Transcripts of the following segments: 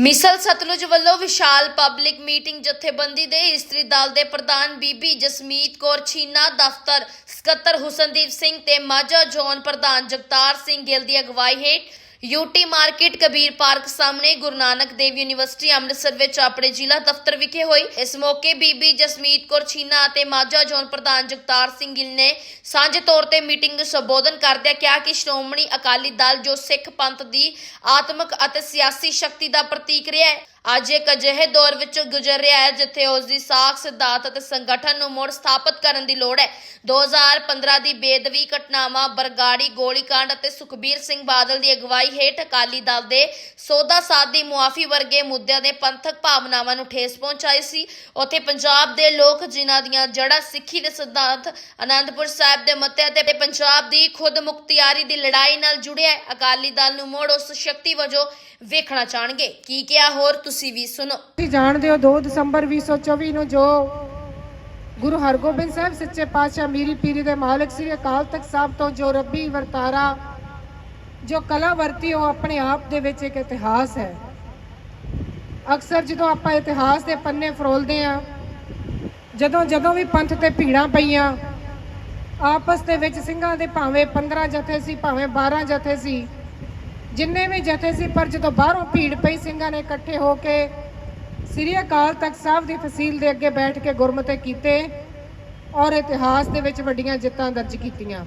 ਮਿਸਲ ਸਤਲੁਜ ਵੱਲੋਂ ਵਿਸ਼ਾਲ public meeting ਜਥੇਬੰਦੀ ਦੇ ਇਸਤਰੀ ਦਲ ਦੇ ਪ੍ਰਧਾਨ ਬੀਬੀ ਜਸਮੀਤ ਕੌਰ ਛੀਨਾ, ਦਫ਼ਤਰ ਸਕੱਤਰ ਹੁਸਨਦੀਪ ਸਿੰਘ ਤੇ ਮਾਝਾ ਜ਼ੋਨ ਪ੍ਰਧਾਨ ਜਗਤਾਰ ਸਿੰਘ ਗਿੱਲ ਦੀ ਅਗਵਾਈ ਹੇਠ ਯੂਟੀ ਮਾਰਕੀਟ ਕਬੀਰ ਪਾਰਕ ਸਾਹਮਣੇ ਗੁਰੂ ਨਾਨਕ ਦੇਵ ਯੂਨੀਵਰਸਿਟੀ ਅੰਮ੍ਰਿਤਸਰ ਵਿੱਚ ਆਪਣੇ ਜ਼ਿਲ੍ਹਾ ਦਫ਼ਤਰ ਵਿਖੇ ਹੋਈ। ਇਸ ਮੌਕੇ ਬੀਬੀ ਜਸਮੀਤ ਕੌਰ ਛੀਨਾ ਅਤੇ ਮਾਝਾ ਜ਼ੋਨ ਪ੍ਰਧਾਨ ਜਗਤਾਰ ਸਿੰਘ ਗਿੱਲ ਨੇ ਸਾਂਝੇ ਤੌਰ ਤੇ ਮੀਟਿੰਗ ਨੂੰ ਸੰਬੋਧਨ ਕਰਦਿਆਂ ਕਿਹਾ ਕਿ ਸ਼੍ਰੋਮਣੀ ਅਕਾਲੀ ਦਲ ਜੋ ਸਿੱਖ ਪੰਥ ਦੀ ਆਤਮਿਕ ਅਤੇ ਸਿਆਸੀ ਸ਼ਕਤੀ ਦਾ ਪ੍ਰਤੀਕ ਰਿਹਾ ਹੈ ਅੱਜ ਇੱਕ ਅਜਿਹੇ ਦੌਰ ਵਿੱਚੋਂ ਗੁਜ਼ਰ ਰਿਹਾ ਹੈ, ਜਿੱਥੇ ਉਸ ਦੀ ਸਾਖ, ਸਿਧਾਂਤ ਅਤੇ ਸੰਗਠਨ ਨੂੰ ਮੁੜ ਸਥਾਪਿਤ ਕਰਨ ਦੀ ਲੋੜ ਹੈ। 2015 ਦੀ ਬੇਦਵੀ ਘਟਨਾਵਾਂ, ਬਰਗਾੜੀ ਗੋਲੀकांड ਅਤੇ ਸੁਖਬੀਰ ਸਿੰਘ ਬਾਦਲ ਦੀ ਅਗਵਾਈ ਹੇਠ ਅਕਾਲੀ ਦਲ ਦੇ ਸੌਦਾ ਸਾਧ ਦੀ ਮੁਆਫੀ ਵਰਗੇ ਮੁੱਦਿਆਂ ਦੇ ਪੰਥਕ ਭਾਵਨਾਵਾਂ ਨੂੰ ਠੇਸ ਪਹੁੰਚਾਈ ਸੀ। ਉੱਥੇ ਪੰਜਾਬ ਦੇ ਲੋਕ ਜਿਨ੍ਹਾਂ ਦੀਆਂ ਜੜ੍ਹਾਂ ਸਿੱਖੀ ਦੇ ਸਿਧਾਂਤ ਅਨੰਦਪੁਰ ਸਾਹਿਬ ਦੇ ਮੱਤੇ ਤੇ ਪੰਜਾਬ ਦੀ ਖੁਦ ਮੁਖਤਿਆਰੀ ਦੀ ਲੜਾਈ ਨਾਲ ਜੁੜਿਆ ਅਕਾਲੀ ਦਲ ਨੂੰ ਮੁੜ ਉਸ ਸ਼ਕਤੀ ਵਜੋਂ ਵੇਖਣਾ ਚਾਹਣਗੇ। ਕੀ ਕਿਹਾ ਹੋਰ ਤੁਸੀਂ ਵੀ ਸੁਣੋ। ਤੁਸੀਂ ਜਾਣਦੇ ਹੋ 2 ਦਸੰਬਰ 2024 ਨੂੰ ਜੋ ਗੁਰੂ ਹਰਗੋਬਿੰਦ ਸਾਹਿਬ ਸੱਚੇ ਪਾਤਸ਼ਾਹ ਮੀਰੀ ਪੀਰੀ ਦੇ ਮਾਲਕ ਸ੍ਰੀ ਅਕਾਲ ਤਖਤ ਸਾਹਿਬ ਤੋਂ ਜੋ ਰੱਬੀ ਵਰਤਾਰਾ, ਜੋ ਕਲਾ ਵਰਤੀ ਉਹ ਆਪਣੇ ਆਪ ਦੇ ਵਿੱਚ ਇੱਕ ਇਤਿਹਾਸ ਹੈ। ਅਕਸਰ ਜਦੋਂ ਆਪਾਂ ਇਤਿਹਾਸ ਦੇ ਪੰਨੇ ਫਰੋਲਦੇ ਆ ਜਦੋਂ ਜਦੋਂ ਵੀ ਪੰਥ ਤੇ ਭੀੜਾਂ ਪਈਆਂ, ਆਪਸ ਦੇ ਵਿੱਚ ਸਿੰਘਾਂ ਦੇ ਭਾਵੇਂ 15 ਜਥੇ ਸੀ, ਭਾਵੇਂ 12 ਜਥੇ ਸੀ ਜਿੰਨੇ ਵੀ ਜਥੇ ਸੀ, ਪਰ ਜਦੋਂ ਬਾਹਰੋਂ ਭੀੜ ਪਈ, ਸਿੰਘਾਂ ਨੇ ਇਕੱਠੇ ਹੋ ਕੇ ਸ੍ਰੀ ਅਕਾਲ ਤਖਤ ਸਾਹਿਬ ਦੀ ਫਸੀਲ ਦੇ ਅੱਗੇ ਬੈਠ ਕੇ ਗੁਰਮਤੇ ਕੀਤੇ ਔਰ ਇਤਿਹਾਸ ਦੇ ਵਿੱਚ ਵੱਡੀਆਂ ਜਿੱਤਾਂ ਦਰਜ ਕੀਤੀਆਂ।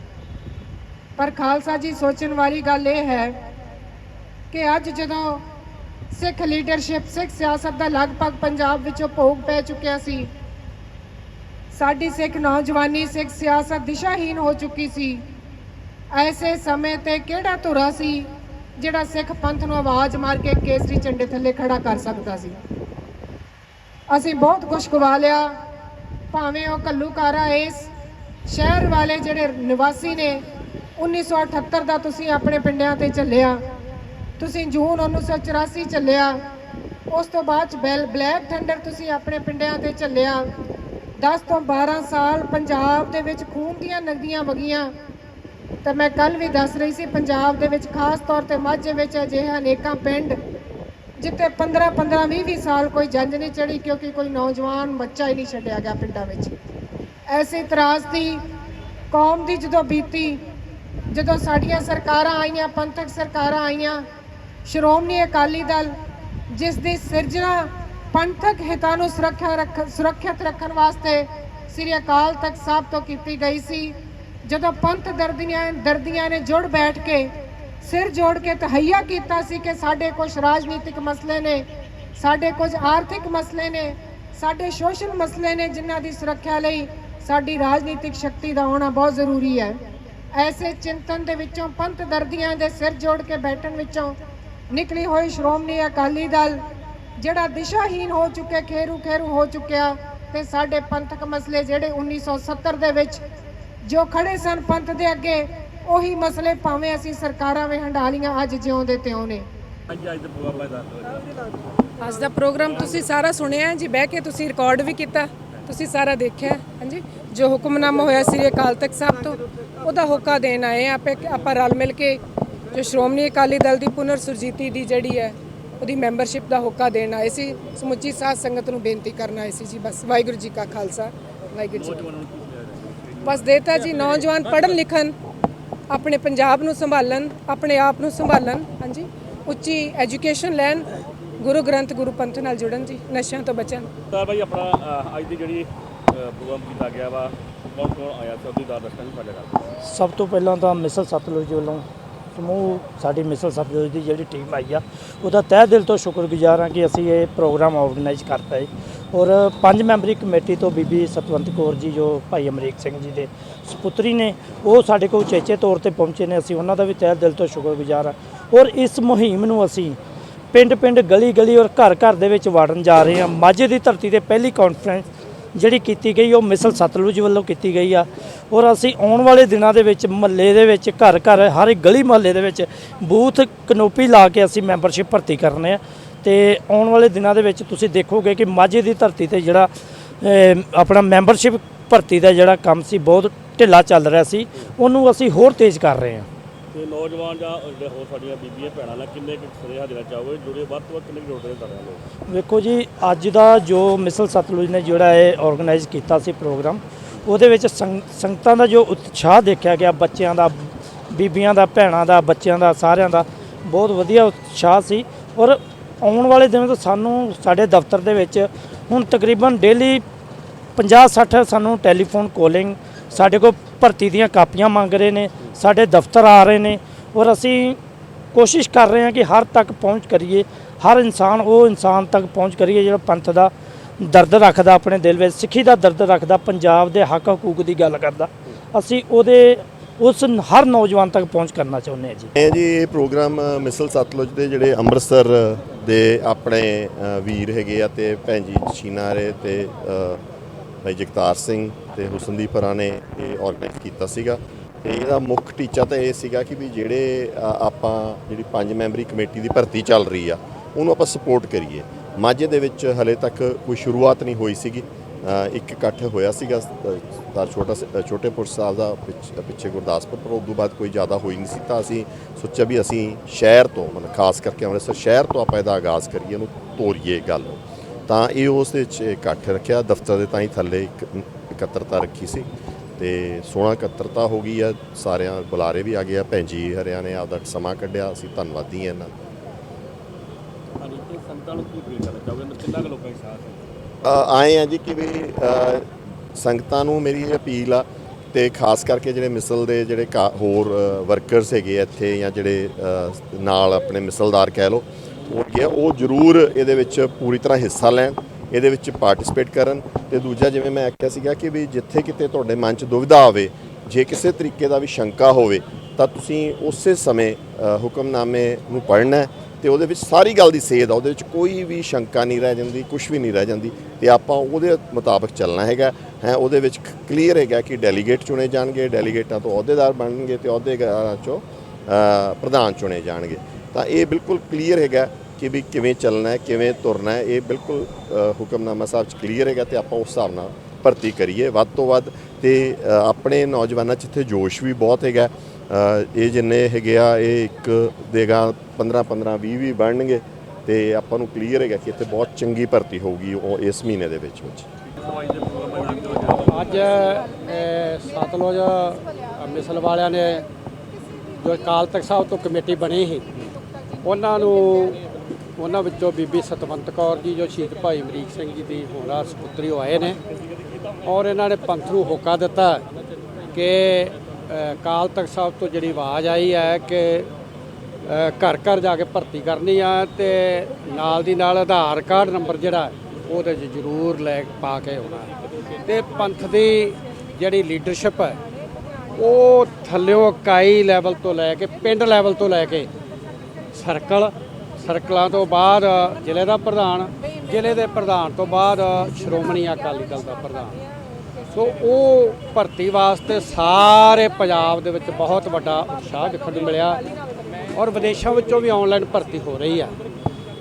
ਪਰ ਖਾਲਸਾ ਜੀ, ਸੋਚਣ ਵਾਲੀ ਗੱਲ ਇਹ ਹੈ ਕਿ ਅੱਜ ਜਦੋਂ ਸਿੱਖ ਲੀਡਰਸ਼ਿਪ, ਸਿੱਖ ਸਿਆਸਤ ਦਾ ਲਗਭਗ ਪੰਜਾਬ ਵਿੱਚੋਂ ਭੋਗ ਪੈ ਚੁੱਕਿਆ ਸੀ, ਸਾਡੀ ਸਿੱਖ ਨੌਜਵਾਨੀ ਸਿੱਖ ਸਿਆਸਤ ਦਿਸ਼ਾਹੀਨ ਹੋ ਚੁੱਕੀ ਸੀ। ਐਸੇ ਸਮੇਂ ਤੇ ਕਿਹੜਾ ਧੁਰਾ ਸੀ ਜਿਹੜਾ ਸਿੱਖ ਪੰਥ ਨੂੰ ਆਵਾਜ਼ ਮਾਰ ਕੇ ਕੇਸਰੀ ਝੰਡੇ ਥੱਲੇ ਖੜਾ ਕਰ ਸਕਦਾ ਸੀ। ਅਸੀਂ ਬਹੁਤ ਕੁਝ ਗਵਾ ਲਿਆ। ਭਾਵੇਂ ਉਹ ਕੱਲੂਕਾਰਾ ਇਸ ਸ਼ਹਿਰ ਵਾਲੇ ਜਿਹੜੇ ਨਿਵਾਸੀ ਨੇ 1978 ਦਾ ਤੁਸੀਂ ਆਪਣੇ ਪਿੰਡਿਆਂ ਤੇ ਚੱਲਿਆ। ਤੁਸੀਂ ਜੂਨ 1984 ਚੱਲਿਆ। ਉਸ ਤੋਂ ਬਾਅਦ ਚ ਬੈਲ ਬਲੈਕ ਥੰਡਰ ਤੁਸੀਂ ਆਪਣੇ ਪਿੰਡਿਆਂ ਤੇ ਚੱਲਿਆ। 10 ਤੋਂ 12 ਸਾਲ ਪੰਜਾਬ ਦੇ ਵਿੱਚ ਖੂਨ ਦੀਆਂ ਨਦੀਆਂ ਵਗੀਆਂ। ਤਾਂ ਮੈਂ ਕੱਲ ਵੀ ਦੱਸ ਰਹੀ ਸੀ, ਪੰਜਾਬ ਦੇ ਵਿੱਚ ਖਾਸ ਤੌਰ ਤੇ ਮਾਝੇ ਵਿੱਚ ਅਜਿਹੇ ਅਨੇਕਾਂ ਪਿੰਡ ਜਿੱਥੇ 15 15 20 20 ਸਾਲ ਕੋਈ ਜੰਜ ਨਹੀਂ ਚੜੀ ਕਿਉਂਕਿ ਕੋਈ ਨੌਜਵਾਨ ਬੱਚਾ ਹੀ ਨਹੀਂ ਛੱਡਿਆ ਗਿਆ ਪਿੰਡਾਂ ਵਿੱਚ। ਐਸੀ ਤਰਾਸਦੀ ਕੌਮ ਦੀ ਜਦੋਂ ਬੀਤੀ, ਜਦੋਂ ਸਾਡੀਆਂ ਸਰਕਾਰਾਂ ਆਈਆਂ, ਪੰਥਕ ਸਰਕਾਰਾਂ ਆਈਆਂ, ਸ਼੍ਰੋਮਣੀ ਅਕਾਲੀ ਦਲ ਜਿਸ ਦੀ ਸਿਰਜਣਾ ਪੰਥਕ ਹਿੱਤਾਂ ਨੂੰ ਸੁਰੱਖਿਆ ਰੱਖ, ਸੁਰੱਖਿਅਤ ਰੱਖਣ ਵਾਸਤੇ ਸ੍ਰੀ ਅਕਾਲ ਤਖਤ ਸਾਹਿਬ ਤੋਂ ਕੀਤੀ ਗਈ ਸੀ ਜਦੋਂ ਪੰਥ ਦਰਦੀਆਂ ਦਰਦੀਆਂ ਨੇ ਜੁੜ ਬੈਠ ਕੇ ਸਿਰ ਜੋੜ ਕੇ ਤਹਈਆ ਕੀਤਾ ਸੀ ਕਿ ਸਾਡੇ ਕੁਝ ਰਾਜਨੀਤਿਕ ਮਸਲੇ ਨੇ, ਸਾਡੇ ਕੁਝ ਆਰਥਿਕ ਮਸਲੇ ਨੇ, ਸਾਡੇ ਸੋਸ਼ਲ ਮਸਲੇ ਨੇ ਜਿਨ੍ਹਾਂ ਦੀ ਸੁਰੱਖਿਆ ਲਈ ਸਾਡੀ ਰਾਜਨੀਤਿਕ ਸ਼ਕਤੀ ਦਾ ਹੋਣਾ ਬਹੁਤ ਜ਼ਰੂਰੀ ਹੈ। ਐਸੇ ਚਿੰਤਨ ਦੇ ਵਿੱਚੋਂ ਪੰਥ ਦਰਦੀਆਂ ਦੇ ਸਿਰ ਜੋੜ ਕੇ ਬੈਠਣ ਵਿੱਚੋਂ ਨਿਕਲੀ ਹੋਈ ਸ਼੍ਰੋਮਣੀ ਅਕਾਲੀ ਦਲ, ਜਿਹੜਾ ਦਿਸ਼ਾਹੀਨ ਹੋ ਚੁੱਕਿਆ ਖੇਰੂ ਖੇਰੂ ਹੋ ਚੁੱਕਿਆ ਤੇ ਸਾਡੇ ਪੰਥਕ ਮਸਲੇ ਜਿਹੜੇ 1970 ਦੇ ਵਿੱਚ ਜੋ ਖੜੇ ਸਨ ਪੰਥ ਦੇ ਅੱਗੇ ਉਹੀ ਮਸਲੇ ਭਾਵੇਂ ਅਸੀਂ ਸਰਕਾਰਾਂ ਵੇ ਹੰਡਾ ਲੀਆਂ ਅੱਜ ਜਿਉਂਦੇ ਤਿਉਂ ਨੇ। ਅੱਜ ਦਾ ਪ੍ਰੋਗਰਾਮ ਤੁਸੀਂ ਸਾਰਾ ਸੁਣਿਆ ਹੈ ਜੀ ਬਹਿ ਕੇ ਤੁਸੀਂ ਰਿਕਾਰਡ ਵੀ ਕੀਤਾ ਤੁਸੀਂ ਸਾਰਾ ਦੇਖਿਆ ਹੈ, ਹਾਂਜੀ? ਜੋ ਹੁਕਮਨਾਮਾ ਹੋਇਆ ਸ੍ਰੀ ਅਕਾਲ ਤਖਤ ਸਾਹਿਬ ਤੋਂ ਉਹਦਾ ਹੋਕਾ ਦੇਣ ਆਏ। ਆਪੇ ਆਪਾਂ ਰਲ ਮਿਲ ਕੇ ਜੋ ਸ਼੍ਰੋਮਣੀ ਅਕਾਲੀ ਦਲ ਦੀ ਪੁਨਰ ਸੁਰਜੀਤੀ ਦੀ ਜਿਹੜੀ ਹੈ ਉਹਦੀ ਮੈਂਬਰਸ਼ਿਪ ਦਾ ਹੋਕਾ ਦੇਣ ਆਏ ਸੀ। ਸਮੁੱਚੀ ਸਾਧ ਸੰਗਤ ਨੂੰ ਬੇਨਤੀ ਕਰਨ ਆਏ ਸੀ ਜੀ ਬਸ ਵਾਹਿਗੁਰੂ ਜੀ ਕਾ ਖਾਲਸਾ ਵਾਹਿਗੁਰੂ ਜੀ ਕੀ ਨੌਜਵਾਨਾਂ ਨੂੰ ਕੀ ਕਹਿ ਬਸ ਦੇਤਾ ਜੀ ਨੌਜਵਾਨ ਪੜ੍ਹਨ ਲਿਖਣ ਆਪਣੇ ਪੰਜਾਬ ਨੂੰ ਸੰਭਾਲਣ ਆਪਣੇ ਆਪ ਨੂੰ ਸੰਭਾਲਣ ਹਾਂਜੀ ਉੱਚੀ ਐਜੂਕੇਸ਼ਨ ਲੈਣ ਗੁਰੂ ਗ੍ਰੰਥ ਗੁਰੂ ਪੰਥ ਨਾਲ ਜੁੜਨ ਜੀ ਨਸ਼ਿਆਂ ਤੋਂ ਬਚਣ। ਤਾਂ ਭਾਈ ਆਪਣਾ ਅੱਜ ਦੀ ਜਿਹੜੀ ਪ੍ਰੋਗਰਾਮ ਕੀਤਾ ਗਿਆ ਵਾ ਕੌਣ ਕੌਣ ਆਇਆ ਸੀ ਉਹਦੀ ਦਾ ਦੱਸਣਾ ਸਾਡੇ ਨਾਲ ਸਭ ਤੋਂ ਪਹਿਲਾਂ ਤਾਂ ਮਿਸਲ ਸਤਲੁਜ ਵੱਲੋਂ ਸਮੂਹ ਸਾਡੀ ਮਿਸਲ ਸਤਲੁਜ ਦੀ ਜਿਹੜੀ ਟੀਮ ਆਈ ਆ ਉਹਦਾ ਤਹਿ ਦਿਲ ਤੋਂ ਸ਼ੁਕਰਗੁਜ਼ਾਰ ਹਾਂ ਕਿ ਅਸੀਂ ਇਹ ਪ੍ਰੋਗਰਾਮ ਆਰਗੇਨਾਈਜ਼ ਕਰ ਪਏ ਔਰ ਪੰਜ ਮੈਂਬਰੀ ਕਮੇਟੀ ਤੋਂ ਬੀਬੀ ਸਤਵੰਤ ਕੌਰ ਜੀ, ਜੋ ਭਾਈ ਅਮਰੀਕ ਸਿੰਘ ਜੀ ਦੇ ਸੁਪੁੱਤਰੀ ਨੇ, ਉਹ ਸਾਡੇ ਕੋਲ ਉਚੇਚੇ ਤੌਰ ਤੇ ਪਹੁੰਚੇ ਨੇ। ਅਸੀਂ ਉਹਨਾਂ ਦਾ ਵੀ ਤਹਿ ਦਿਲ ਤੋਂ ਸ਼ੁਕਰਗੁਜ਼ਾਰ ਹਾਂ। ਔਰ ਇਸ ਮੁਹਿੰਮ ਨੂੰ ਅਸੀਂ ਪਿੰਡ ਪਿੰਡ ਗਲੀ ਗਲੀ ਔਰ ਘਰ ਘਰ ਦੇ ਵਿੱਚ ਵਾੜਨ ਜਾ ਰਹੇ ਹਾਂ। ਮਾਝੇ ਦੀ ਧਰਤੀ ਤੇ ਪਹਿਲੀ ਕਾਨਫਰੰਸ ਜਿਹੜੀ ਕੀਤੀ ਗਈ, ਉਹ ਮਿਸਲ ਸਤਲੁਜ ਵੱਲੋਂ ਕੀਤੀ ਗਈ ਆ। ਔਰ ਅਸੀਂ ਆਉਣ ਵਾਲੇ ਦਿਨਾਂ ਦੇ ਵਿੱਚ ਮਹੱਲੇ ਦੇ ਵਿੱਚ ਘਰ ਘਰ ਹਰ ਇੱਕ ਗਲੀ ਮਹੱਲੇ ਦੇ ਵਿੱਚ ਬੂਥ, ਕਨੋਪੀ ਲਾ ਕੇ ਅਸੀਂ ਮੈਂਬਰਸ਼ਿਪ ਭਰਤੀ ਕਰਨੇ ਆ। ਤੇ ਆਉਣ ਵਾਲੇ ਦਿਨਾਂ ਦੇ ਵਿੱਚ ਤੁਸੀਂ ਦੇਖੋਗੇ ਕਿ ਮਾਝੇ ਦੀ ਧਰਤੀ ਤੇ ਜਿਹੜਾ ਆਪਣਾ ਮੈਂਬਰਸ਼ਿਪ ਭਰਤੀ ਦਾ ਜਿਹੜਾ ਕੰਮ ਸੀ ਬਹੁਤ ਢਿੱਲਾ ਚੱਲ ਰਿਹਾ ਸੀ। ਉਹਨੂੰ ਅਸੀਂ ਹੋਰ ਤੇਜ਼ ਕਰ ਰਹੇ ਹਾਂ। ਤੇ ਨੌਜਵਾਨ ਜਾਂ ਜਿਹੜੇ ਹੋਰ ਸਾਡੀਆਂ ਬੀਬੀਆਂ ਭੈਣਾਂ ਨਾਲ ਕਿੰਨੇ ਕੁ ਸੁਨੇਹਾ ਦੇਣਾ ਚਾਹੋਗੇ ਜੁੜੇ ਵੱਧ ਤੋਂ ਵੱਧ ਕਿੰਨੇ ਨੇ ਤੁਹਾਡੇ ਨਾਲ ਵੇਖੋ ਜੀ ਅੱਜ ਦਾ ਜੋ ਮਿਸਲ ਸਤਲੁਜ ਨੇ ਜਿਹੜਾ ਇਹ ਆਰਗੇਨਾਈਜ਼ ਕੀਤਾ ਸੀ ਪ੍ਰੋਗਰਾਮ ਉਹਦੇ ਵਿੱਚ ਸੰਗ- ਸੰਗਤਾਂ ਦਾ ਜੋ ਉਤਸ਼ਾਹ ਦੇਖਿਆ ਗਿਆ ਬੱਚਿਆਂ ਦਾ ਬੀਬੀਆਂ ਦਾ ਭੈਣਾਂ ਦਾ ਬੱਚਿਆਂ ਦਾ ਸਾਰਿਆਂ ਦਾ ਬਹੁਤ ਵਧੀਆ ਉਤਸ਼ਾਹ ਸੀ। ਔਰ ਆਉਣ ਵਾਲੇ ਦਿਨਾਂ ਤੋਂ ਸਾਨੂੰ ਸਾਡੇ ਦਫ਼ਤਰ ਦੇ ਵਿੱਚ ਹੁਣ ਤਕਰੀਬਨ ਡੇਲੀ 50 60 ਸਾਨੂੰ ਟੈਲੀਫੋਨ ਕਾਲਿੰਗ ਸਾਡੇ ਕੋਲ ਭਰਤੀ ਦੀਆਂ ਕਾਪੀਆਂ ਮੰਗ ਰਹੇ ਨੇ, ਸਾਡੇ ਦਫ਼ਤਰ ਆ ਰਹੇ ਨੇ ਔਰ ਅਸੀਂ ਕੋਸ਼ਿਸ਼ ਕਰ ਰਹੇ ਹਾਂ ਕਿ ਹਰ ਤੱਕ ਪਹੁੰਚ ਕਰੀਏ, ਹਰ ਇਨਸਾਨ, ਉਹ ਇਨਸਾਨ ਤੱਕ ਪਹੁੰਚ ਕਰੀਏ ਜਿਹੜਾ ਪੰਥ ਦਾ ਦਰਦ ਰੱਖਦਾ, ਆਪਣੇ ਦਿਲ ਵਿੱਚ ਸਿੱਖੀ ਦਾ ਦਰਦ ਰੱਖਦਾ, ਪੰਜਾਬ ਦੇ ਹੱਕ ਹਕੂਕ ਦੀ ਗੱਲ ਕਰਦਾ। ਅਸੀਂ ਉਹਦੇ ਉਸ ਹਰ ਨੌਜਵਾਨ ਤੱਕ ਪਹੁੰਚ ਕਰਨਾ ਚਾਹੁੰਦੇ ਹਾਂ ਜੀ। ਇਹ ਜੀ, ਇਹ ਪ੍ਰੋਗਰਾਮ ਮਿਸਲ ਸਤਲੁਜ ਦੇ ਜਿਹੜੇ ਅੰਮ੍ਰਿਤਸਰ ਦੇ ਆਪਣੇ ਵੀਰ ਹੈਗੇ ਆ ਤੇ ਭੈਣ ਜੀ ਸ਼ੀਨਾਰੇ ਤੇ ਭਾਈ ਜਗਤਾਰ ਸਿੰਘ ਤੇ ਹੁਸਨਦੀਪ ਹਰਾਂ ਨੇ ਇਹ ਆਰਗੇਨਾਈਜ਼ ਕੀਤਾ ਸੀਗਾ। ਤੇ ਇਹਦਾ ਮੁੱਖ ਟੀਚਾ ਤਾਂ ਇਹ ਸੀਗਾ ਕਿ ਵੀ ਜਿਹੜੇ ਆਪਾਂ ਜਿਹੜੀ ਪੰਜ ਮੈਂਬਰੀ ਕਮੇਟੀ ਦੀ ਭਰਤੀ ਚੱਲ ਰਹੀ ਆ, ਉਹਨੂੰ ਆਪਾਂ ਸਪੋਰਟ ਕਰੀਏ। ਮਾਝੇ ਦੇ ਵਿੱਚ ਹਲੇ ਤੱਕ ਕੋਈ ਸ਼ੁਰੂਆਤ ਨਹੀਂ ਹੋਈ ਸੀਗੀ। ਇੱਕ ਇਕੱਠ ਹੋਇਆ ਸੀਗਾ ਤਾਂ ਛੋਟਾ ਸ- ਅ, ਸਾਹਿਬ ਦਾ ਪਿੱਛ- ਪਿੱਛੇ ਗੁਰਦਾਸਪੁਰ ਪਰ ਉਸ ਤੋਂ ਬਾਅਦ ਕੋਈ ਜ਼ਿਆਦਾ ਹੋਈ ਨਹੀਂ ਸੀ। ਤਾਂ ਅਸੀਂ ਸੋਚਿਆ ਵੀ ਅਸੀਂ ਸ਼ਹਿਰ ਤੋਂ ਮਤਲਬ ਖਾਸ ਕਰਕੇ ਅੰਮ੍ਰਿਤਸਰ ਸ਼ਹਿਰ ਤੋਂ ਆਪਾਂ ਇਹਦਾ ਆਗਾਜ਼ ਕਰੀਏ ਇਹਨੂੰ ਤੋਰੀਏ ਗੱਲ। ਤਾਂ ਇਹ ਉਸ ਦੇ ਵਿੱਚ ਇਕੱਠ ਰੱਖਿਆ ਦਫ਼ਤਰ ਦੇ ਤਾਂ ਹੀ ਥੱਲੇ ਇੱਕ ਇਕੱਤਰਤਾ ਰੱਖੀ ਸੀ। ਤੇ 16 ਇਕੱਤਰਤਾ ਹੋ ਗਈ ਆ ਸਾਰਿਆਂ ਬੁਲਾਰੇ ਵੀ ਆ ਗਏ ਆ ਭੈਣ ਜੀ ਹਰਿਆਂ ਨੇ ਆਪਦਾ ਸਮਾਂ ਕੱਢਿਆ ਅਸੀਂ ਧੰਨਵਾਦੀ ਹਾਂ ਇਹਨਾਂ ਹਾਂਜੀ ਤੇ ਸੰਗਤਾਂ ਨੂੰ ਕੀ ਅਪੀਲ ਕਰਨਾ ਚਾਹੋਗੇ? ਕਿੰਨਾ ਕੁ ਲੋਕਾਂ ਦੀ ਸਾਥ ਆਏ ਆ ਜੀ ਕਿ ਵੀ ਸੰਗਤਾਂ ਨੂੰ ਮੇਰੀ ਇਹ ਅਪੀਲ ਆ ਤੇ ਖਾਸ ਕਰਕੇ ਜਿਹੜੇ ਮਿਸਲ ਦੇ ਜਿਹੜੇ ਕਾ- ਹੋਰ ਵਰਕਰਸ ਹੈਗੇ ਆ ਇੱਥੇ ਜਾਂ ਜਿਹੜੇ ਨਾਲ ਆਪਣੇ ਮਿਸਲਦਾਰ ਕਹਿ ਲਓ ਉਹ ਹੈਗੇ ਆ, ਉਹ ਜ਼ਰੂਰ ਇਹਦੇ ਵਿੱਚ ਪੂਰੀ ਤਰ੍ਹਾਂ ਹਿੱਸਾ ਲੈਣ ਇਹਦੇ ਵਿੱਚ ਪਾਰਟਿਸਿਪੇਟ ਕਰਨ ਤੇ ਦੂਜਾ ਜਿਵੇਂ ਮੈਂ ਆਖਿਆ ਸੀਗਾ ਕਿ ਵੀ ਜਿੱਥੇ ਕਿਤੇ ਤੁਹਾਡੇ ਮਨ 'ਚ ਦੁਵਿਧਾ ਆਵੇ ਜੇ ਕਿਸੇ ਤਰੀਕੇ ਦਾ ਵੀ ਸ਼ੰਕਾ ਹੋਵੇ ਤਾਂ ਤੁਸੀਂ ਉਸੇ ਸਮੇਂ ਹੁਕਮਨਾਮੇ ਨੂੰ ਪੜ੍ਹਨਾ ਤੇ ਉਹਦੇ ਵਿੱਚ ਸਾਰੀ ਗੱਲ ਦੀ ਸੇਧ ਆ, ਉਹਦੇ ਵਿੱਚ ਕੋਈ ਵੀ ਸ਼ੰਕਾ ਨਹੀਂ ਰਹਿ ਜਾਂਦੀ ਕੁਝ ਵੀ ਨਹੀਂ ਰਹਿ ਜਾਂਦੀ। ਤੇ ਆਪਾਂ ਉਹਦੇ ਮੁਤਾਬਕ ਚੱਲਣਾ ਹੈਗਾ, ਹੈ, ਉਹਦੇ ਵਿੱਚ ਕਲੀਅਰ ਹੈਗਾ ਕਿ ਡੈਲੀਗੇਟ ਚੁਣੇ ਜਾਣਗੇ ਡੈਲੀਗੇਟਾਂ ਤੋਂ ਅਹੁਦੇਦਾਰ ਬਣਨਗੇ ਤੇ ਅਹੁਦੇਦਾਰਾਂ ਚੋਂ ਪ੍ਰਧਾਨ ਚੁਣੇ ਜਾਣਗੇ। ਤਾਂ ਇਹ ਬਿਲਕੁਲ ਕਲੀਅਰ ਹੈਗਾ ਕਿ ਵੀ ਕਿਵੇਂ ਚੱਲਣਾ ਹੈ, ਕਿਵੇਂ ਤੁਰਨਾ ਹੈ, ਇਹ ਬਿਲਕੁਲ ਹੁਕਮਨਾਮਾ ਸਾਹਿਬ ਚ ਕਲੀਅਰ ਹੈਗਾ ਤੇ ਆਪਾਂ ਉਸ ਹਿਸਾਬ ਨਾਲ ਭਰਤੀ ਕਰੀਏ। ਵੱਧ ਤੋਂ ਵੱਧ ਤੇ ਆਪਣੇ ਨੌਜਵਾਨਾਂ ਚ ਇੱਥੇ ਜੋਸ਼ ਵੀ ਬਹੁਤ ਹੈਗਾ। ਇਹ ਜਿੰਨੇ ਹੈਗੇ ਆ, ਇਹ ਇੱਕ ਦੇਗਾ 15 15 20 20 ਬਣਨਗੇ ਤੇ ਆਪਾਂ ਨੂੰ ਕਲੀਅਰ ਹੈਗਾ ਕਿ ਇੱਥੇ ਬਹੁਤ ਚੰਗੀ ਭਰਤੀ ਹੋਊਗੀ ਉਹ ਇਸ ਮਹੀਨੇ ਦੇ ਵਿੱਚ ਵਿੱਚ। ਅੱਜ ਸਤਲੁਜ ਮਿਸਲ ਵਾਲਿਆਂ ਨੇ ਜੋ ਅਕਾਲ ਤਖਤ ਸਾਹਿਬ ਤੋਂ ਕਮੇਟੀ ਬਣੀ ਸੀ, ਉਹਨਾਂ ਨੂੰ, ਉਹਨਾਂ ਵਿੱਚੋਂ ਬੀਬੀ ਸਤਵੰਤ ਕੌਰ ਜੀ, ਜੋ ਸ਼ਹੀਦ ਭਾਈ ਅਮਰੀਕ ਸਿੰਘ ਜੀ ਦੀ ਹੋਣਾ ਸੁਪੁੱਤਰੀ ਉਹ ਆਏ ਨੇ, ਔਰ ਇਹਨਾਂ ਨੇ ਪੰਥ ਨੂੰ ਹੋਕਾ ਦਿੱਤਾ ਕਿ ਅਹ, ਅਕਾਲ ਤਖਤ ਸਾਹਿਬ ਤੋਂ ਜਿਹੜੀ ਆਵਾਜ਼ ਆਈ ਹੈ ਕਿ ਘਰ ਘਰ ਜਾ ਕੇ ਭਰਤੀ ਕਰਨੀ ਆ ਤੇ ਨਾਲ ਦੀ ਨਾਲ ਆਧਾਰ ਕਾਰਡ ਨੰਬਰ ਜਿਹੜਾ ਉਹਦੇ 'ਚ ਜ਼ਰੂਰ ਲੈ ਪਾ ਕੇ ਆਉਣਾ ਤੇ ਪੰਥ ਦੀ ਜਿਹੜੀ ਲੀਡਰਸ਼ਿਪ ਹੈ ਉਹ ਥੱਲਿਓ ਇਕਾਈ ਲੈਵਲ ਤੋਂ ਲੈ ਕੇ ਪਿੰਡ ਲੈਵਲ ਤੋਂ ਲੈ ਕੇ ਸਰਕਲ ਸਰਕਲਾਂ ਤੋਂ ਬਾਅਦ ਜ਼ਿਲ੍ਹੇ ਦਾ ਪ੍ਰਧਾਨ ਜ਼ਿਲ੍ਹੇ ਦੇ ਪ੍ਰਧਾਨ ਤੋਂ ਬਾਅਦ ਸ਼੍ਰੋਮਣੀ ਅਕਾਲੀ ਦਲ ਦਾ ਪ੍ਰਧਾਨ। ਸੋ ਉਹ ਭਰਤੀ ਵਾਸਤੇ ਸਾਰੇ ਪੰਜਾਬ ਦੇ ਵਿੱਚ ਬਹੁਤ ਵੱਡਾ ਉਤਸ਼ਾਹ ਦੇਖਣ ਨੂੰ ਮਿਲਿਆ ਔਰ ਵਿਦੇਸ਼ਾਂ ਵਿੱਚੋਂ ਵੀ ਆਨਲਾਈਨ ਭਰਤੀ ਹੋ ਰਹੀ ਆ।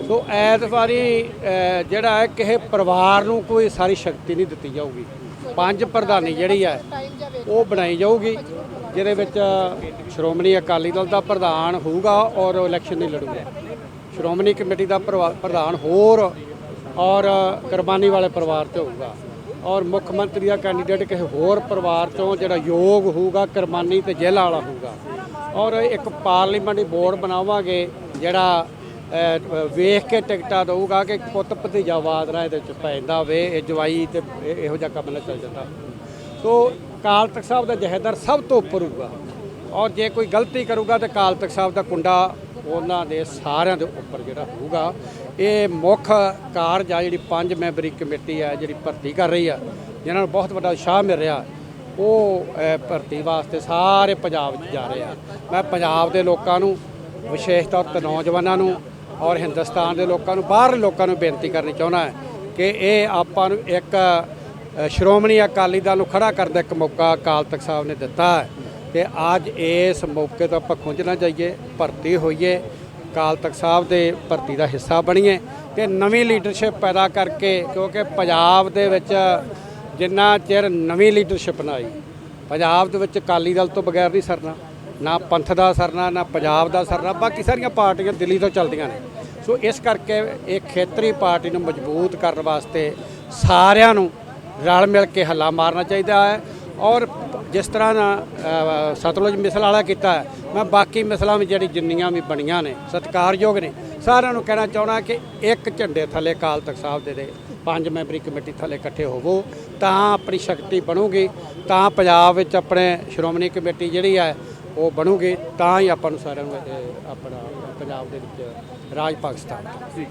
ਸੋ ਐਤਵਾਰੀ ਜਿਹੜਾ ਹੈ ਕਿਸੇ ਪਰਿਵਾਰ ਨੂੰ ਕੋਈ ਸਾਰੀ ਸ਼ਕਤੀ ਨਹੀਂ ਦਿੱਤੀ ਜਾਊਗੀ। ਪੰਜ ਪ੍ਰਧਾਨੀ ਜਿਹੜੀ ਹੈ ਉਹ ਬਣਾਈ ਜਾਊਗੀ, ਜਿਹਦੇ ਵਿੱਚ ਸ਼੍ਰੋਮਣੀ ਅਕਾਲੀ ਦਲ ਦਾ ਪ੍ਰਧਾਨ ਹੋਊਗਾ ਔਰ ਇਲੈਕਸ਼ਨ ਨਹੀਂ ਲੜੂਗਾ। ਸ਼੍ਰੋਮਣੀ ਕਮੇਟੀ ਦਾ ਪ੍ਰਵਾ- ਪ੍ਰਧਾਨ ਹੋਰ ਔਰ ਕੁਰਬਾਨੀ ਵਾਲੇ ਪਰਿਵਾਰ 'ਤੇ ਹੋਊਗਾ। ਔਰ ਮੁੱਖ ਮੰਤਰੀ ਦਾ ਕੈਂਡੀਡੇਟ ਕਿਸੇ ਹੋਰ ਪਰਿਵਾਰ ਚੋਂ ਜਿਹੜਾ ਯੋਗ ਹੋਊਗਾ, ਕੁਰਬਾਨੀ ਤੇ ਜੇਲ੍ਹ ਵਾਲਾ ਹੋਊਗਾ। ਔਰ ਇੱਕ ਪਾਰਲੀਮੈਂਟਰੀ ਬੋਰਡ ਬਣਾਵਾਂਗੇ, ਜਿਹੜਾ ਵੇਖ ਕੇ ਟਿਕਟਾਂ ਦਊਗਾ ਕਿ ਪੁੱਤ ਭਤੀਜਾਵਾਦ ਨਾਲ ਇਹਦੇ ਚ ਪੈਂਦਾ ਵੇ ਇਹ ਜਵਾਈ ਤੇ ਇਹੋ ਜਿਹਾ ਕੰਮ ਨਾ ਚੱਲ ਜਾਂਦਾ ਸੋ ਕਾਲ ਤਖਤ ਸਾਹਿਬ ਦਾ ਜਹੇਦਾਰ ਸਭ ਤੋਂ ਉੱਪਰ ਹੋਊਗਾ। ਔਰ ਜੇ ਕੋਈ ਗਲਤੀ ਕਰੂਗਾ ਤੇ ਕਾਲ ਤਖਤ ਸਾਹਿਬ ਦਾ ਕੁੰਡਾ ਉਹਨਾਂ ਦੇ ਸਾਰਿਆਂ ਦੇ ਉੱਪਰ ਜਿਹੜਾ ਹੋਊਗਾ। ਇਹ ਮੁੱਖ ਕਾਰਜ ਆ ਜਿਹੜੀ ਪੰਜ ਮੈਂਬਰੀ ਕਮੇਟੀ ਆ ਜਿਹੜੀ ਭਰਤੀ ਕਰ ਰਹੀ ਆ ਜਿਨ੍ਹਾਂ ਨੂੰ ਬਹੁਤ ਵੱਡਾ ਉਤਸ਼ਾਹ ਮਿਲ ਰਿਹਾ। ਉਹ ਭਰਤੀ ਵਾਸਤੇ ਸਾਰੇ ਪੰਜਾਬ 'ਚ ਜਾ ਰਹੇ ਆ। ਮੈਂ ਪੰਜਾਬ ਦੇ ਲੋਕਾਂ ਨੂੰ, ਵਿਸ਼ੇਸ਼ ਤੌਰ ਤੇ ਨੌਜਵਾਨਾਂ ਨੂੰ ਔਰ ਹਿੰਦੁਸਤਾਨ ਦੇ ਲੋਕਾਂ ਨੂੰ, ਬਾਹਰਲੇ ਲੋਕਾਂ ਨੂੰ ਬੇਨਤੀ ਕਰਨੀ ਚਾਹੁੰਦਾ ਕਿ ਇਹ ਆਪਾਂ ਨੂੰ ਇੱਕ ਸ਼੍ਰੋਮਣੀ ਅਕਾਲੀ ਦਲ ਨੂੰ ਖੜਾ ਕਰਨ ਦਾ ਇੱਕ ਮੌਕਾ ਅਕਾਲ ਤਖਤ ਸਾਹਿਬ ਨੇ ਦਿੱਤਾ ਹੈ। ਤੇ ਅੱਜ ਇਸ ਮੌਕੇ ਤੋਂ ਆਪਾਂ ਖੁੰਝ ਨਾ ਜਾਈਏ, ਭਰਤੀ ਹੋਈਏ। ਅਕਾਲ ਤਖਤ ਸਾਹਿਬ ਦੇ ਭਰਤੀ ਦਾ ਹਿੱਸਾ ਬਣੀਏ ਤੇ ਨਵੀਂ ਲੀਡਰਸ਼ਿਪ ਪੈਦਾ ਕਰਕੇ ਕਿਉਂਕਿ ਪੰਜਾਬ ਦੇ ਵਿੱਚ ਜਿੰਨਾ ਚਿਰ ਨਵੀਂ ਲੀਡਰਸ਼ਿਪ ਨਾ ਆਈ, ਪੰਜਾਬ ਦੇ ਵਿੱਚ ਅਕਾਲੀ ਦਲ ਤੋਂ ਬਗੈਰ ਨਹੀਂ ਸਰਨਾ, ਨਾ ਪੰਥ ਦਾ ਸਰਨਾ, ਨਾ ਪੰਜਾਬ ਦਾ ਸਰਨਾ, ਬਾਕੀ ਸਾਰੀਆਂ ਪਾਰਟੀਆਂ ਦਿੱਲੀ ਤੋਂ ਚੱਲਦੀਆਂ ਨੇ। ਸੋ ਇਸ ਕਰਕੇ ਇਹ ਖੇਤਰੀ ਪਾਰਟੀ ਨੂੰ ਮਜ਼ਬੂਤ ਕਰਨ ਵਾਸਤੇ ਸਾਰਿਆਂ ਨੂੰ ਰਲ ਮਿਲ ਕੇ ਹੱਲਾ ਮਾਰਨਾ ਚਾਹੀਦਾ ਹੈ ਔਰ ਜਿਸ ਤਰ੍ਹਾਂ ਨਾ, ਸਤਲੁਜ ਮਿਸਲ ਵਾਲਾ ਕੀਤਾ ਮੈਂ ਬਾਕੀ ਮਿਸਲਾਂ ਵੀ ਜਿਹੜੀ ਜਿੰਨੀਆਂ ਵੀ ਬਣੀਆਂ ਨੇ ਸਤਿਕਾਰਯੋਗ ਨੇ ਸਾਰਿਆਂ ਨੂੰ ਕਹਿਣਾ ਚਾਹਣਾ ਕਿ ਇੱਕ ਝੰਡੇ ਥੱਲੇ ਕਾਲ ਤਖਤ ਸਾਹਿਬ ਦੇ ਦੇ ਪੰਜ ਮੈਂਬਰੀ ਕਮੇਟੀ ਥੱਲੇ ਇਕੱਠੇ ਹੋਵੋ ਤਾਂ ਆਪਣੀ ਸ਼ਕਤੀ ਬਣੂਗੀ ਤਾਂ ਪੰਜਾਬ ਵਿੱਚ ਆਪਣੇ ਸ਼੍ਰੋਮਣੀ ਕਮੇਟੀ ਜਿਹੜੀ ਹੈ ਉਹ ਬਣੂਗੀ ਤਾਂ ਹੀ ਆਪਾਂ ਨੂੰ ਸਾਰਿਆਂ ਨੂੰ ਆਪਣਾ ਪੰਜਾਬ ਦੇ ਵਿੱਚ ਰਾਜ ਪਾਕਿਸਤਾਨ